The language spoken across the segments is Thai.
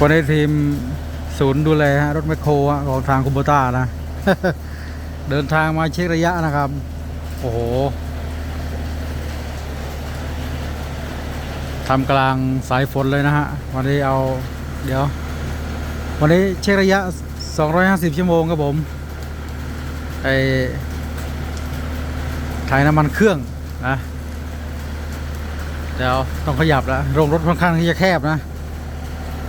วันนี้ทีมศูนย์ดูแลฮะรถแมคโครของทางคุโบต้านะ เดินทางมาเช็คระยะนะครับ โอ้โหทำกลางสายฝนเลยนะฮะ วันนี้เอาเดี๋ยว วันนี้เช็คระยะ 250 ชั่วโมงครับผมไอถ่ายน้ำมันเครื่องนะ เดี๋ยวต้องขยับแล้วโรงรถค่อนข้างที่จะแคบนะ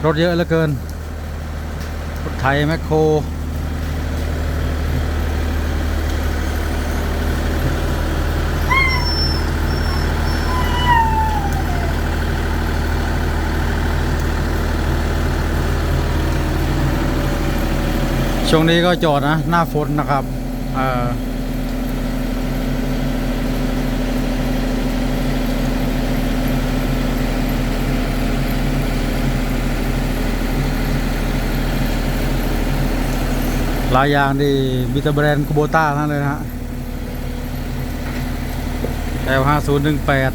รถเยอะเหลือเกิน รถไถแมคโครช่วงนี้ก็จอดนะ หน้าฝนนะครับ เอ่อ หลายอย่างดีมิตรแบรนด์คูโบต้านั่นเลยนะฮะ L ห้าศูนย์หนึ่งแปด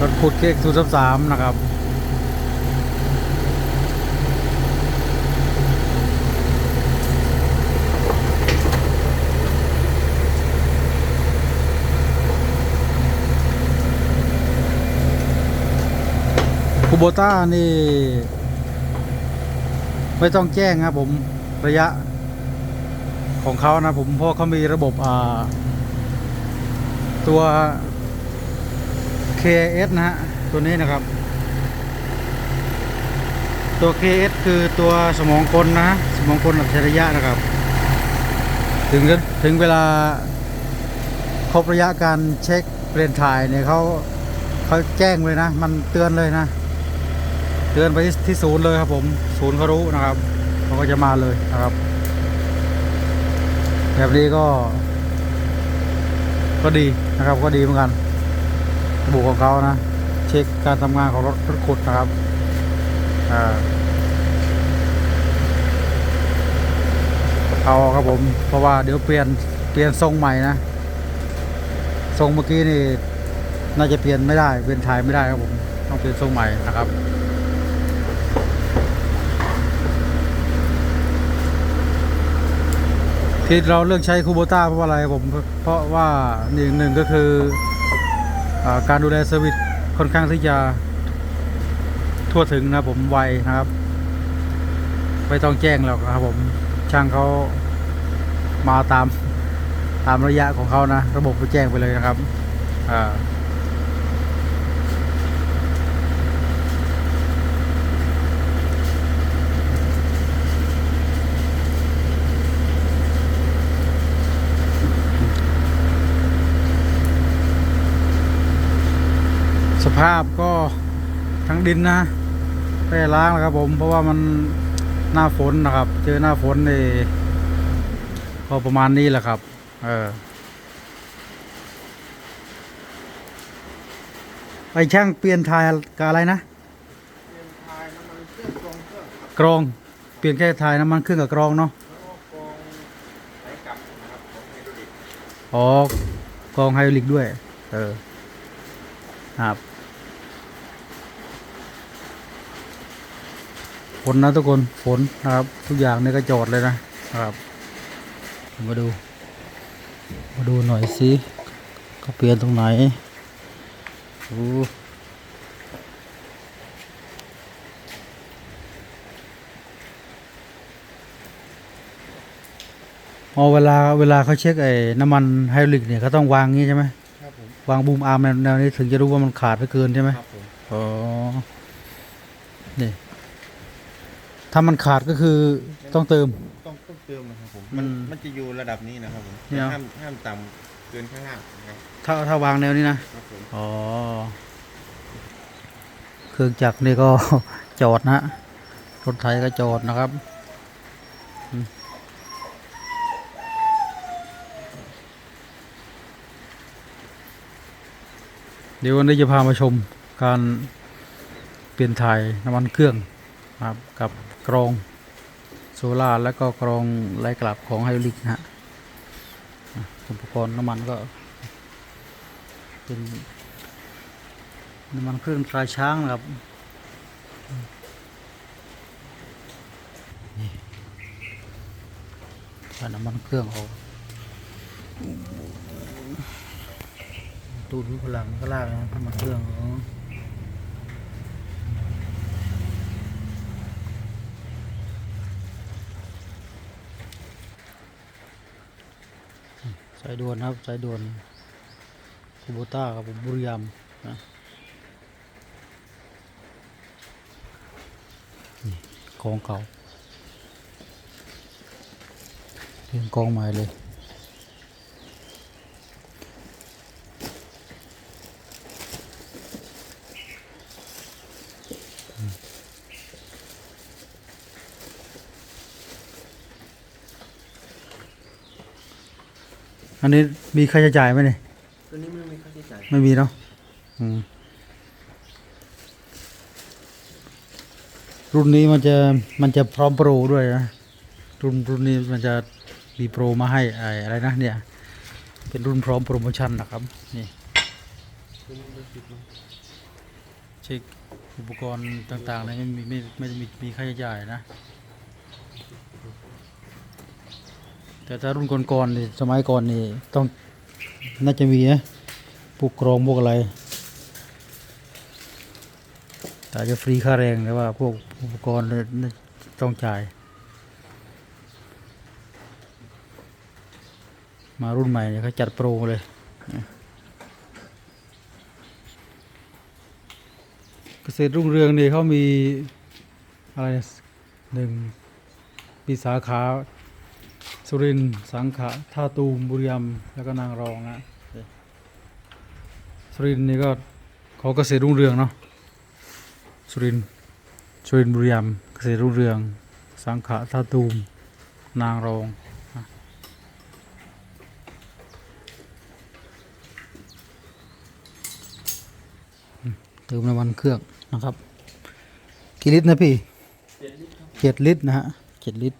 รถขุดเค้กศูนย์สามนะครับคูโบต้านี่ ไม่ต้องแจ้งครับผมระยะของเขานะผมเพราะเขามีระบบอ่าตัว KS นะฮะ ตัวนี้นะครับ ตัว KS คือตัวสมองกลนะ สมองกลอัจฉริยะนะครับ ถึงถึงเวลาครบระยะการเช็คเปลี่ยนถ่ายเนี่ยเขาเขาแจ้งเลยนะ มันเตือนเลยนะ เตือนไปที่ศูนย์เลยครับผม ศูนย์เขารู้นะครับเขาก็จะมาเลยนะครับ แบบนี้ก็ ก็ดีนะครับ ก็ดีเหมือนกันระบบของเขานะ เช็คการทำงานของรถรถขุดนะครับอ่าเอาครับผม เพราะว่าเดี๋ยวเปลี่ยนเปลี่ยนทรงใหม่นะ ทรงเมื่อกี้นี่ น่าจะเปลี่ยนไม่ได้ เปลี่ยนถ่ายไม่ได้ครับผม ต้องเปลี่ยนทรงใหม่นะครับ ที่เราเลือกใช้คูโบต้าเพราะอะไรผมเพราะว่าหนึ่งหนึ่งก็คืออการดูแลเซอร์วิสค่อนข้างที่จะทั่วถึงนะผมไวนะครับไม่ต้องแจ้งหรอกครับผมช่างเขามาตามตามระยะของเขานะ ระบบไปแจ้งไปเลยนะครับอ่า ภาพก็ทั้งดินนะไม่ได้ล้างนะครับผมเพราะว่ามันหน้าฝนนะครับ เจอหน้าฝนนี่ก็ประมาณนี้แหละครับ เออไปช่างเปลี่ยนทายกับอะไรนะกรองเปลี่ยนแค่ทายน้ำมันเครื่องกับกรองเนาะอ๋อกรองไฮดรอลิกด้วย เออครับ ฝนนะทุกคนฝนนะครับ ทุกอย่างนี่ก็จอดเลยนะครับมาดู มาดูหน่อยสิก็เปลี่ยนตรงไหนโอ้อ๋อเวลาเวลาเขาเช็คไอ้น้ำมันไฮดรอลิกเนี่ยเขาต้องวางงี้ใช่ไหมครับผมวางบูมอาร์มแนวแนวนี้ถึงจะรู้ว่ามันขาดไปเกินใช่ไหมครับผมอ๋อนี่ ถ้ามันขาดก็คือต้องเติม ต้องต้องเติมนะครับผมมัมันนมันจะอยู่ระดับนี้นะครับผมเนี่ย ห้ามห้ามต่ำเกินข้างล่างนะครับถ้าถ้าวางแนวนี้นะ ครับผมอ๋อ เครื่องจักรนี่ก็ จอดนะ รถไถก็จอดนะครับอืมเดี๋ยววันนี้จะพามาชมการเปลี่ยนถ่ายน้ำมันเครื่องนะครับ กับ กรองโซล่าร์แล้วก็กรองไหลกลับของไฮดรอลิกนะฮะอุปกรณ์น้ำมันก็เป็นน้ำมันเครื่องตราช้างนะครับนี่น้ำมันเครื่องออกตูดพลังก็ลากน้ำมันเครื่องอ๋อ สายด่วนครับสายด่วนคูโบต้ากับบุรีรัมนะนี่กองเก่าเรียงกองใหม่เลย อันนี้มีค่าใช้จ่ายไหมเนี่ยตัวนี้ไม่มีค่าใช้จ่ายไม่มีเนาะอืมรุ่นนี้มันจะมันจะพร้อมโปรด้วยนะรุ่นรุ่นนี้มันจะมีโปรมาให้ไอ้อะไรนะเนี่ย เป็นรุ่นพร้อมโปรโมชั่นนะครับนี่ตัวนี้ไม่ติดนะเช็คอุปกรณ์ต่างๆเลยไม่มีไม่ไม่ได้มีมีค่าใช้จ่ายนะ แต่ถ้ารุ่นก่อนๆนี่สมัยก่อนนี่ต้องน่าจะมีนะพวกกรองพวกอะไรแต่อาจจะฟรีค่าแรงแต่ว่าพวกอุปกรณ์นี่นต้องจ่าย มารุ่นใหม่เนี่ยเขาจัดโปรเลยเกษตรรุ่งเรืองนี่เขามีอะไรหนึ่งปีสาขา สุรินทร์สังขะท่าตูมบุรีรัมย์แล้วก็นางรองนะสุรินทร์นี่ก็เขาเกษตรรุ่งเรืองเนาะสุรินทร์สุรินทร์บุรีรัมย์เกษตรรุ่งเรือง สังขะท่าตูมนางรองนะอืมเติมน้ำมันเครื่องนะครับกี่ลิตรนะพี่เจ็ดลิตรครับเจ็ดลิตรนะฮะเจ็ดลิตร